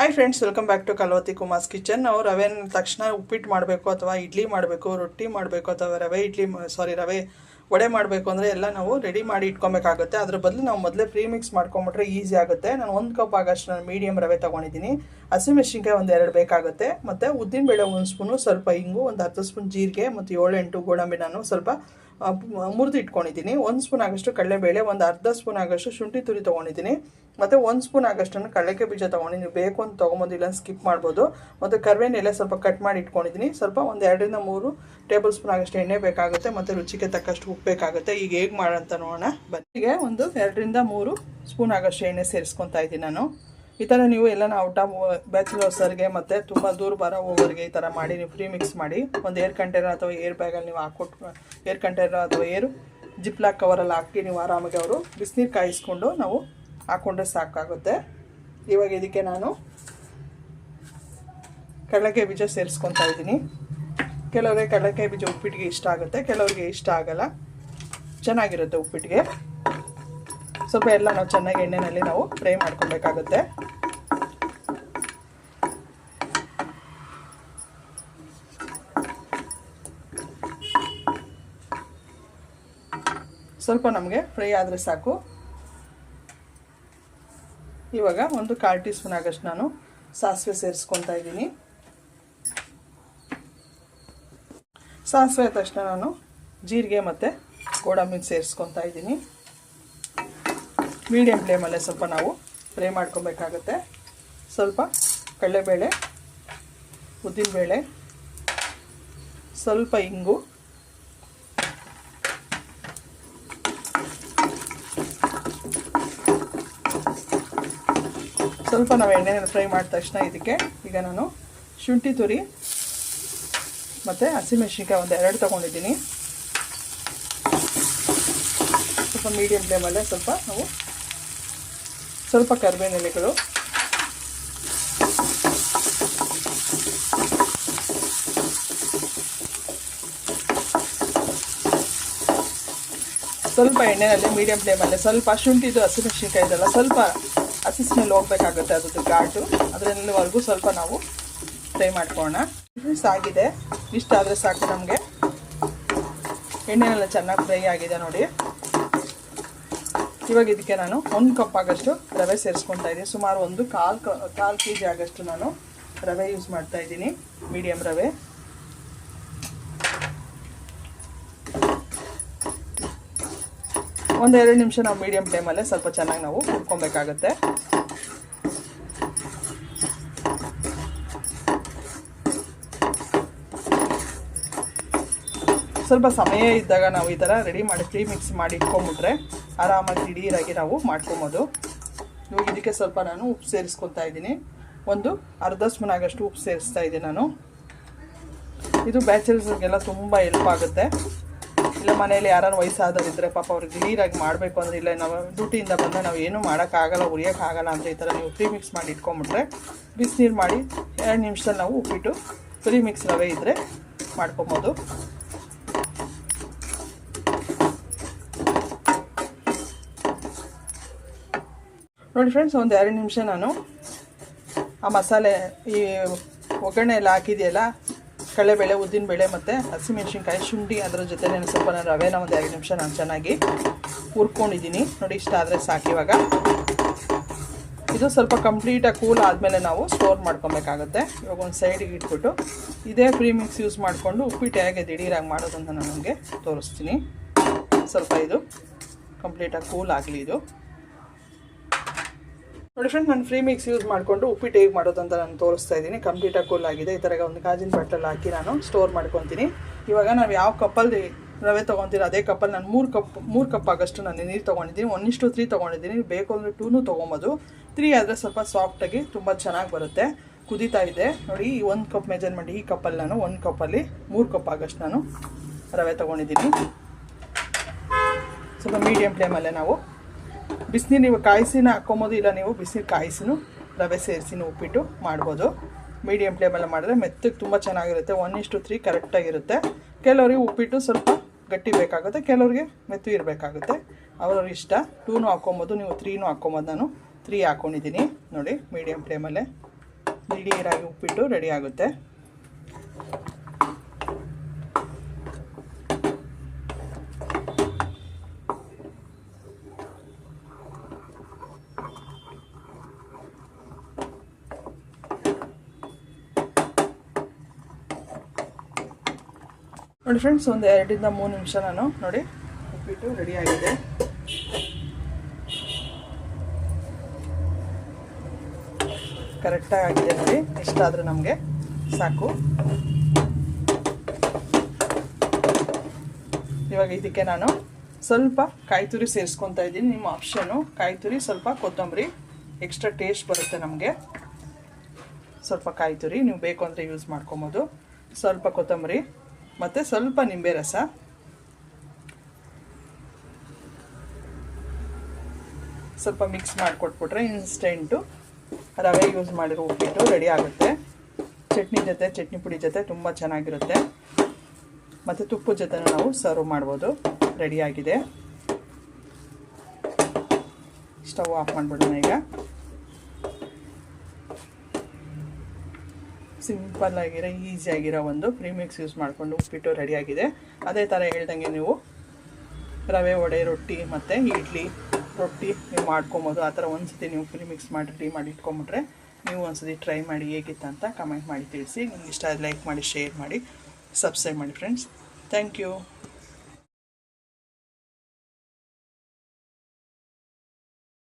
Hi friends welcome back to Kalvathi Kumar's kitchen ನಾವು ರವೆನ ತಕ್ಷಣ ಉಪ್ಪಿಟ್ಟು ಮಾಡಬೇಕು ಅಥವಾ ಇಡ್ಲಿ ಮಾಡಬೇಕು, ರೊಟ್ಟಿ ಮಾಡಬೇಕು ಅಥವಾ ರವೆ ಇಡ್ಲಿ ಸಾರಿ ರವೆ ವಡೆ ಮಾಡಬೇಕು ಅಂದರೆ ಎಲ್ಲ ನಾವು ರೆಡಿ ಮಾಡಿ ಇಟ್ಕೊಬೇಕಾಗುತ್ತೆ. ಅದ್ರ ಬದಲು ನಾವು ಮೊದಲೇ ಪ್ರೀ ಮಿಕ್ಸ್ ಮಾಡ್ಕೊಂಬಿಟ್ರೆ ಈಸಿ ಆಗುತ್ತೆ. ನಾನು ಒಂದು ಕಪ್ ಆಗಷ್ಟು ನಾನು ಮೀಡಿಯಮ್ ರವೆ ತೊಗೊಂಡಿದ್ದೀನಿ. ಹಸಿಮೆಣಸಿನ್ಕಾಯಿ ಒಂದು ಎರಡು ಬೇಕಾಗುತ್ತೆ. ಮತ್ತು ಉದ್ದಿನಬೇಳೆ ಒಂದು ಸ್ಪೂನು ಸ್ವಲ್ಪ ಹಿಂಗು ಒಂದು ಹತ್ತು ಸ್ಪೂನ್ ಜೀರಿಗೆ, ಮತ್ತು ಏಳೆಂಟು ಗೋಡಂಬಿ ನಾನು ಸ್ವಲ್ಪ ಮುರಿದು ಇಟ್ಕೊಂಡಿದ್ದೀನಿ. ಒಂದು ಸ್ಪೂನ್ ಆಗಷ್ಟು ಕಡಲೆಬೇಳೆ, ಒಂದು ಅರ್ಧ ಸ್ಪೂನ್ ಆಗೋಷ್ಟು ಶುಂಠಿ ತುರಿ ತೊಗೊಂಡಿದ್ದೀನಿ. ಮತ್ತು ಒಂದು ಸ್ಪೂನ್ ಆಗೋಷ್ಟನ್ನು ಕಡಲೆಕಾಯಿ ಬೀಜ ತೊಗೊಂಡು ನೀವು ಬೇಕು ಅಂತ ತೊಗೊಂಬೋದು ಇಲ್ಲ ಸ್ಕಿಪ್ ಮಾಡ್ಬೋದು. ಮತ್ತು ಕರ್ಬೇವಿನ ಎಲೆ ಸ್ವಲ್ಪ ಕಟ್ ಮಾಡಿ ಇಟ್ಕೊಂಡಿದ್ದೀನಿ. ಸ್ವಲ್ಪ ಒಂದು ಎರಡರಿಂದ ಮೂರು ಟೇಬಲ್ ಸ್ಪೂನ್ ಆಗೋಷ್ಟು ಎಣ್ಣೆ ಬೇಕಾಗುತ್ತೆ. ಮತ್ತು ರುಚಿಗೆ ತಕ್ಕಷ್ಟು ಉಪ್ಪು ಬೇಕಾಗುತ್ತೆ. ಈಗ ಹೇಗೆ ಮಾಡೋಂತ ನೋಡೋಣ. ಬನ್ನಿಗೆ ಒಂದು ಎರಡರಿಂದ ಮೂರು ಸ್ಪೂನ್ ಆಗೋಷ್ಟು ಎಣ್ಣೆ ಸೇರಿಸ್ಕೊತಾ ಇದ್ದೀನಿ ನಾನು. ಈ ಥರ ನೀವು ಎಲ್ಲ ಔಟ್ ಆಫ್ ಬ್ಯಾಚುಲರ್ಸರ್ಗೆ ಮತ್ತು ತುಂಬ ದೂರ ಬರೋ ಹೋಗೋರಿಗೆ ಈ ಥರ ಮಾಡಿ, ನೀವು ಫ್ರೀ ಮಿಕ್ಸ್ ಮಾಡಿ, ಒಂದು ಏರ್ ಕಂಟೈನರ್ ಅಥವಾ ಏರ್ ಬ್ಯಾಗಲ್ಲಿ ನೀವು ಹಾಕ್ಕೊಟ್ಟು ಏರ್ ಕಂಟೈನರ್ ಅಥವಾ ಏರು ಜಿಪ್ಲಾಕ್ ಕವರಲ್ಲಿ ಹಾಕಿ ನೀವು ಆರಾಮಾಗಿ ಅವರು ಬಿಸಿನೀರು ಕಾಯಿಸ್ಕೊಂಡು ನಾವು ಹಾಕ್ಕೊಂಡ್ರೆ ಸಾಕಾಗುತ್ತೆ. ಇವಾಗ ಇದಕ್ಕೆ ನಾನು ಕಡಲೆಕಾಯಿ ಬೀಜ ಸೇರಿಸ್ಕೊತಾ ಇದ್ದೀನಿ. ಕೆಲವರಿಗೆ ಕಡಲೆಕಾಯಿ ಬೀಜ ಉಪ್ಪಿಟ್ಟಿಗೆ ಇಷ್ಟ ಆಗುತ್ತೆ, ಕೆಲವರಿಗೆ ಇಷ್ಟ ಆಗಲ್ಲ. ಚೆನ್ನಾಗಿರುತ್ತೆ ಉಪ್ಪಿಟ್ಟಿಗೆ ಸ್ವಲ್ಪ ಎಲ್ಲ ನಾವು ಚೆನ್ನಾಗಿ ಎಣ್ಣೆಯಲ್ಲಿ ನಾವು ಫ್ರೈ ಮಾಡ್ಕೊಬೇಕಾಗುತ್ತೆ. ಸ್ವಲ್ಪ ನಮಗೆ ಫ್ರೈ ಆದರೆ ಸಾಕು. ಇವಾಗ ಒಂದು ಕಾಲು ಟೀ ಸ್ಪೂನ್ ಆಗಷ್ಟು ನಾನು ಸಾಸಿವೆ ಸೇರಿಸ್ಕೊತಾ ಇದ್ದೀನಿ. ಸಾಸಿವೆ ತಕ್ಷಣ ನಾನು ಜೀರಿಗೆ ಮತ್ತು ಗೋಡಂಬಿನ ಸೇರಿಸ್ಕೊತಾ ಇದ್ದೀನಿ. ಮೀಡಿಯಮ್ ಫ್ಲೇಮಲ್ಲೇ ಸ್ವಲ್ಪ ನಾವು ಫ್ರೈ ಮಾಡ್ಕೊಬೇಕಾಗತ್ತೆ. ಸ್ವಲ್ಪ ಕಡಲೆಬೇಳೆ, ಉದ್ದಿನಬೇಳೆ, ಸ್ವಲ್ಪ ಇಂಗು, ಸ್ವಲ್ಪ ನಾವು ಎಣ್ಣೆನ ಫ್ರೈ ಮಾಡಿದ ತಕ್ಷಣ ಇದಕ್ಕೆ ಈಗ ನಾನು ಶುಂಠಿ ತುರಿ ಮತ್ತು ಹಸಿಮೆಣ್ಸಿನ್ಕಾಯಿ ಒಂದು ಎರಡು ತೊಗೊಂಡಿದ್ದೀನಿ. ಸ್ವಲ್ಪ ಮೀಡಿಯಮ್ ಫ್ಲೇಮಲ್ಲೇ ಸ್ವಲ್ಪ ನಾವು ಸ್ವಲ್ಪ ಕರಿಬೇವಿನ ಎಲೆಗಳು ಸ್ವಲ್ಪ ಎಣ್ಣೆಯಲ್ಲಿ ಮೀಡಿಯಂ ಫ್ಲೇಮಲ್ಲಿ ಸ್ವಲ್ಪ ಶುಂಠಿದು ಹಸಿಮೆಣ್ಸಿನ್ಕಾಯಿ ಇದೆಲ್ಲ ಸ್ವಲ್ಪ ಹಸಿ ಸ್ಮೆಲ್ ಹೋಗ್ಬೇಕಾಗುತ್ತೆ ಅದ್ರದ್ದು ಘಾಟು. ಅದರಲ್ಲಿವರೆಗೂ ಸ್ವಲ್ಪ ನಾವು ಫ್ರೈ ಮಾಡ್ಕೊಳ್ಳೋಣ. ಸಾಗಿದೆ. ಇಷ್ಟ ಆದರೆ ಸಾಕು ನಮಗೆ. ಎಣ್ಣೆನೆಲ್ಲ ಚೆನ್ನಾಗಿ ಫ್ರೈ ಆಗಿದೆ ನೋಡಿ. ಇವಾಗ ಇದಕ್ಕೆ ನಾನು ಒಂದು ಕಪ್ ಆಗಷ್ಟು ರವೆ ಸೇರಿಸ್ಕೊತಾ ಇದ್ದೀನಿ. ಸುಮಾರು ಒಂದು ಕಾಲು ಕ, ಕಾಲು ಕೆ ಜಿ ಆಗಷ್ಟು ನಾನು ರವೆ ಯೂಸ್ ಮಾಡ್ತಾ ಇದ್ದೀನಿ. ಮೀಡಿಯಮ್ ರವೆ. ಒಂದೆರಡು ನಿಮಿಷ ನಾವು ಮೀಡಿಯಮ್ ಫ್ಲೇಮಲ್ಲೇ ಸ್ವಲ್ಪ ಚೆನ್ನಾಗಿ ನಾವು ಹುರ್ಕೊಬೇಕಾಗತ್ತೆ. ಸ್ವಲ್ಪ ಸಮಯ ಇದ್ದಾಗ ನಾವು ಈ ಥರ ರೆಡಿ ಮಾಡಿ ಫ್ರೀ ಮಿಕ್ಸ್ ಮಾಡಿ ಇಟ್ಕೊಂಬಿಟ್ರೆ ಆರಾಮಾಗಿ ದಿಢೀರಾಗಿ ನಾವು ಮಾಡ್ಕೊಬೋದು. ಇವಾಗ ಇದಕ್ಕೆ ಸ್ವಲ್ಪ ನಾನು ಉಪ್ಪು ಸೇರಿಸ್ಕೊತಾ ಇದ್ದೀನಿ. ಒಂದು ಅರ್ಧ ಸ್ಪೂನ್ ಆಗಷ್ಟು ಉಪ್ಪು ಸೇರಿಸ್ತಾ ಇದ್ದೀನಿ ನಾನು. ಇದು ಬ್ಯಾಚುಲರ್ಸ್ಗೆಲ್ಲ ತುಂಬ ಹೆಲ್ಪ್ ಆಗುತ್ತೆ. ಇಲ್ಲ, ಮನೆಯಲ್ಲಿ ಯಾರು ವಯಸ್ಸಾದವರಿದ್ದರೆ ಪಾಪ ಅವ್ರಿಗೆ ದಿಢೀರಾಗಿ ಮಾಡಬೇಕು ಅಂದರೆ ಇಲ್ಲ, ನಾವು ಡ್ಯೂಟಿಯಿಂದ ಬಂದರೆ ನಾವು ಏನೂ ಮಾಡೋಕ್ಕಾಗಲ್ಲ, ಉರಿಯೋಕ್ಕಾಗಲ್ಲ ಅಂದರೆ ಈ ಥರ ನೀವು ಫ್ರೀ ಮಿಕ್ಸ್ ಮಾಡಿ ಇಟ್ಕೊಂಬಿಟ್ರೆ ಬಿಸಿನೀರು ಮಾಡಿ ಎರಡು ನಿಮಿಷದಲ್ಲಿ ನಾವು ಉಪ್ಪಿಟ್ಟು ಫ್ರೀ ಮಿಕ್ಸ್ ರವೆ ಇದ್ದರೆ ಮಾಡ್ಕೊಬೋದು. ನೋಡಿ ಫ್ರೆಂಡ್ಸ್ ಒಂದು ಎರಡು ನಿಮಿಷ ನಾನು ಆ ಮಸಾಲೆ, ಈ ಒಗ್ಗರಣೆ ಎಲ್ಲ ಹಾಕಿದೆಯಲ್ಲ ಕಡಲೆಬೇಳೆ ಉದ್ದಿನಬೇಳೆ ಮತ್ತು ಹಸಿಮೆಣ್ಸಿನ್ಕಾಯಿ ಶುಂಠಿ ಅದರ ಜೊತೆ ನಾನು ಸ್ವಲ್ಪ ನಾನು ರವೆನ ಒಂದು ಎರಡು ನಿಮಿಷ ನಾನು ಚೆನ್ನಾಗಿ ಹುರ್ಕೊಂಡಿದ್ದೀನಿ. ನೋಡಿ ಇಷ್ಟ ಆದರೆ ಸಾಕು ಇವಾಗ. ಇದು ಸ್ವಲ್ಪ ಕಂಪ್ಲೀಟಾಗಿ ಕೂಲ್ ಆದಮೇಲೆ ನಾವು ಸ್ಟೋರ್ ಮಾಡ್ಕೊಬೇಕಾಗುತ್ತೆ. ಇವಾಗ ಒಂದು ಸೈಡಿಗೆ ಇಟ್ಬಿಟ್ಟು ಇದೇ ಫ್ರೀ ಮಿಕ್ಸ್ ಯೂಸ್ ಮಾಡಿಕೊಂಡು ಉಪ್ಪಿಟ್ಟು ಹೇಗೆ ದಿಢೀರಾಗಿ ಮಾಡೋದಂತ ನಾನು ನಿಮಗೆ ತೋರಿಸ್ತೀನಿ. ಸ್ವಲ್ಪ ಇದು ಕಂಪ್ಲೀಟಾಗಿ ಕೂಲ್ ಆಗಲಿ ಇದು. ನೋಡಿ ಫ್ರೆಂಡ್ ನಾನು ಫ್ರೀ ಮಿಕ್ಸ್ ಯೂಸ್ ಮಾಡಿಕೊಂಡು ಉಪ್ಪಿಟ್ಟು ಹೇಗೆ ಮಾಡೋದು ಅಂತ ನಾನು ತೋರಿಸ್ತಾ ಇದ್ದೀನಿ. ಕಂಪ್ಲೀಟಾಗಿ ಕೂಲ್ ಆಗಿದೆ. ಈ ಥರ ಒಂದು ಗಾಜಿನ ಬಟ್ಟಲ್ಲಿ ಹಾಕಿ ನಾನು ಸ್ಟೋರ್ ಮಾಡ್ಕೊತೀನಿ. ಇವಾಗ ನಾವು ಯಾವ ಕಪ್ಪಲ್ಲಿ ರವೆ ತೊಗೊತೀರ ಅದೇ ಕಪ್ಪಲ್ಲಿ ನಾನು ಮೂರು ಕಪ್ ಮೂರು ಕಪ್ ಆಗಷ್ಟು ನಾನು ನೀರು ತೊಗೊಂಡಿದ್ದೀನಿ. ಒನ್ನಿಷ್ಟು ತ್ರೀ ತೊಗೊಂಡಿದ್ದೀನಿ. ಬೇಕು ಅಂದರೆ ಟೂನು ತೊಗೊಬೋದು. ತ್ರೀ ಆದರೆ ಸ್ವಲ್ಪ ಸಾಫ್ಟಾಗಿ ತುಂಬ ಚೆನ್ನಾಗಿ ಬರುತ್ತೆ. ಕುದೀತಾ ಇದೆ. ನೋಡಿ, ಈ ಒಂದು ಕಪ್ ಮೆಜರ್ಮೆಂಟ್ ಈ ಕಪ್ಪಲ್ಲಿ ನಾನು, ಒಂದು ಕಪ್ಪಲ್ಲಿ ಮೂರು ಕಪ್ ಆಗಷ್ಟು ನಾನು ರವೆ ತೊಗೊಂಡಿದ್ದೀನಿ. ಸ್ವಲ್ಪ ಮೀಡಿಯಮ್ ಫ್ಲೇಮಲ್ಲೇ ನಾವು ಬಿಸಿನೀರು ನೀವು ಕಾಯಿಸಿನ ಹಾಕ್ಕೊಬೋದು, ಇಲ್ಲ ನೀವು ಬಿಸಿನೀರು ಕಾಯಿಸಿನೂ ರವೆ ಸೇರಿಸಿನೂ ಉಪ್ಪಿಟ್ಟು ಮಾಡ್ಬೋದು. ಮೀಡಿಯಮ್ ಫ್ಲೇಮಲ್ಲಿ ಮಾಡಿದ್ರೆ ಮೆತ್ತಗೆ ತುಂಬ ಚೆನ್ನಾಗಿರುತ್ತೆ. ಒನ್ ಇಷ್ಟು ತ್ರೀ ಕರೆಕ್ಟಾಗಿರುತ್ತೆ ಕೆಲವರಿಗೆ ಉಪ್ಪಿಟ್ಟು ಸ್ವಲ್ಪ ಗಟ್ಟಿ ಬೇಕಾಗುತ್ತೆ, ಕೆಲವರಿಗೆ ಮೆತ್ತು ಇರಬೇಕಾಗುತ್ತೆ. ಅವ್ರವ್ರ ಇಷ್ಟ. ಟೂನು ಹಾಕ್ಕೊಬೋದು, ನೀವು ತ್ರೀನೂ ಹಾಕ್ಕೊಬೋದು. ನಾನು ತ್ರೀ ಹಾಕ್ಕೊಂಡಿದ್ದೀನಿ ನೋಡಿ ಮೀಡಿಯಮ್ ಫ್ಲೇಮಲ್ಲೇ ಇಡೀ ರಾಗಿ ಉಪ್ಪಿಟ್ಟು ರೆಡಿ ಆಗುತ್ತೆ. ನೋಡಿ ಫ್ರೆಂಡ್ಸ್ ಒಂದು ಎರಡರಿಂದ ಮೂರು ನಿಮಿಷ ನಾನು ನೋಡಿ ಉಪ್ಪಿಟ್ಟು ರೆಡಿ ಆಗಿದೆ. ಕರೆಕ್ಟಾಗಿ ಆಗಿದೆ ನೋಡಿ. ಎಷ್ಟಾದರೂ ನಮಗೆ ಸಾಕು. ಇವಾಗ ಇದಕ್ಕೆ ನಾನು ಸ್ವಲ್ಪ ಕಾಯಿ ತುರಿ ಸೇರಿಸ್ಕೊತಾ ಇದ್ದೀನಿ. ನಿಮ್ಮ ಆಪ್ಷನು ಕಾಯಿ ತುರಿ ಸ್ವಲ್ಪ ಕೊತ್ತಂಬರಿ. ಎಕ್ಸ್ಟ್ರಾ ಟೇಸ್ಟ್ ಬರುತ್ತೆ ನಮಗೆ. ಸ್ವಲ್ಪ ಕಾಯಿ ತುರಿ ನೀವು ಬೇಕು ಅಂದರೆ ಯೂಸ್ ಮಾಡ್ಕೊಬೋದು. ಸ್ವಲ್ಪ ಕೊತ್ತಂಬರಿ. ಮತ್ತು ಸ್ವಲ್ಪ ನಿಂಬೆ ರಸ. ಸ್ವಲ್ಪ ಮಿಕ್ಸ್ ಮಾಡಿಕೊಟ್ಬಿಟ್ರೆ ಇನ್ಸ್ಟೆಂಟು ರವೆ ಯೂಸ್ ಮಾಡಿರೋ ಉಪ್ಪಿಟ್ಟು ರೆಡಿ ಆಗುತ್ತೆ. ಚಟ್ನಿ ಜೊತೆ, ಚಟ್ನಿ ಪುಡಿ ಜೊತೆ ತುಂಬ ಚೆನ್ನಾಗಿರುತ್ತೆ. ಮತ್ತು ತುಪ್ಪದ ಜೊತೆ ನಾವು ಸರ್ವ್ ಮಾಡ್ಬೋದು. ರೆಡಿಯಾಗಿದೆ ಸ್ಟವ್ ಆಫ್ ಮಾಡಿಬಿಡೋಣ ಈಗ. ಸಿಂಪಲ್ ಆಗಿರೋ ಈಸಿಯಾಗಿರೋ ಒಂದು ಪ್ರೀಮಿಕ್ಸ್ ಯೂಸ್ ಮಾಡಿಕೊಂಡು ಉಪ್ಪಿಟ್ಟು ರೆಡಿಯಾಗಿದೆ ಅದೇ ಥರ ಹೇಳ್ದಂಗೆ ನೀವು ರವೆ, ವಡೆ, ರೊಟ್ಟಿ ಮತ್ತು ಇಡ್ಲಿ, ರೊಟ್ಟಿ ನೀವು ಮಾಡ್ಕೊಬೋದು. ಆ ಥರ ಒಂದ್ಸತಿ ನೀವು ಪ್ರೀಮಿಕ್ಸ್ ಮಾಡಿ ರೆಡಿ ಮಾಡಿ ಇಟ್ಕೊಂಬಿಟ್ರೆ ನೀವು ಒಂದ್ಸತಿ ಟ್ರೈ ಮಾಡಿ ಹೇಗಿತ್ತು ಅಂತ ಕಮೆಂಟ್ ಮಾಡಿ ತಿಳಿಸಿ. ನಿಮ್ಗೆ ಇಷ್ಟ ಲೈಕ್ ಮಾಡಿ ಶೇರ್ ಮಾಡಿ ಸಬ್ಸ್ಕ್ರೈಬ್ ಮಾಡಿ ಫ್ರೆಂಡ್ಸ್ ಥ್ಯಾಂಕ್ ಯು